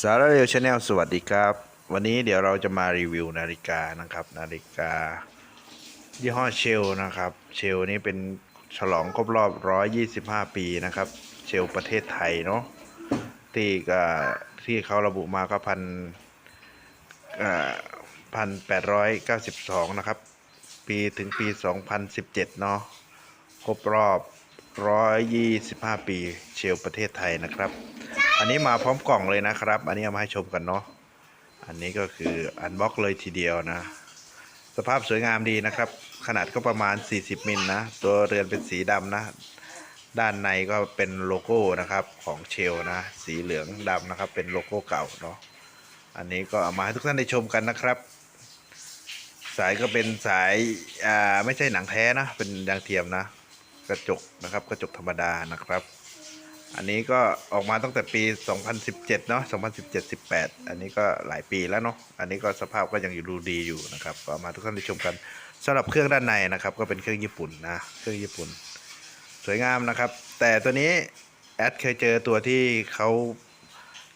สารเรลชาแนลสวัสดีครับ วันนี้เดี๋ยวเราจะมารีวิวนาฬิกานะครับ นาฬิกา ยี่ห้อเชลนะครับ เชลนี่เป็นฉลองครบรอบ 125 ปีนะครับ เชลประเทศไทยเนาะที่ก็ที่เขาระบุมาก็พันพันแปดร้อยเก้าสิบสองนะครับ ปีถึงปี2017เนาะครบรอบ125ปีเชลประเทศไทยนะครับ อันนี้มาพร้อมกล่องเลยนะครับ อันนี้เอามาให้ชมกันเนาะ อันนี้ก็คืออันบ็อกเลยทีเดียวนะ สภาพสวยงามดีนะครับ ขนาดก็ประมาณ 40 มิลนะ ตัวเรือนเป็นสีดำนะ ด้านในก็เป็นโลโก้นะครับของเชลนะ สีเหลืองดำนะครับ เป็นโลโก้เก่าเนาะ อันนี้ก็เอามาให้ทุกท่านได้ชมกันนะครับ สายก็เป็นสายอ่าไม่ใช่หนังแท้นะ เป็นยางเทียมนะ กระจกนะครับ กระจกธรรมดานะครับ อันนี้ก็ออกมาตั้งแต่ปี 2017 เนาะ 2017 18 อันนี้ก็หลายปีแล้วเนาะ อันนี้ก็สภาพก็ยังอยู่ดูดีอยู่นะครับ ก็เอามาทุกท่านได้ชมกันสำหรับเครื่องด้านในนะครับ ก็เป็นเครื่องญี่ปุ่นนะ เครื่องญี่ปุ่น สวยงามนะครับ แต่ตัวนี้แอดเคยเจอตัวที่เขา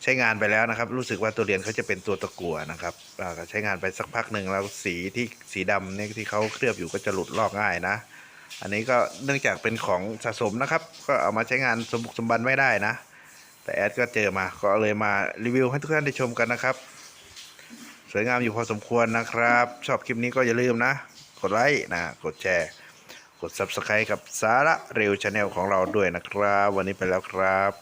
ใช้งานไปแล้วนะครับ รู้สึกว่าตัวเรียนเขาจะเป็นตัวตะกั่วนะครับใช้งานไปสักพักหนึ่งแล้วสีที่สีดำเนี่ยที่เขาเคลือบอยู่ก็จะหลุดลอกง่ายนะ อันนี้ก็เนื่องจากเป็นของสะสมนะครับ ก็เอามาใช้งานสมบุกสมบันไม่ได้นะ แต่แอดก็เจอมาก็เลยมารีวิวให้ทุกท่านได้ชมกันนะครับ สวยงามอยู่พอสมควรนะครับ ชอบคลิปนี้ก็อย่าลืมนะ กดไลค์นะกดแชร์ กด Subscribe กับสาระเร็วชาแนลของเราด้วยนะครับ วันนี้ไปแล้วครับ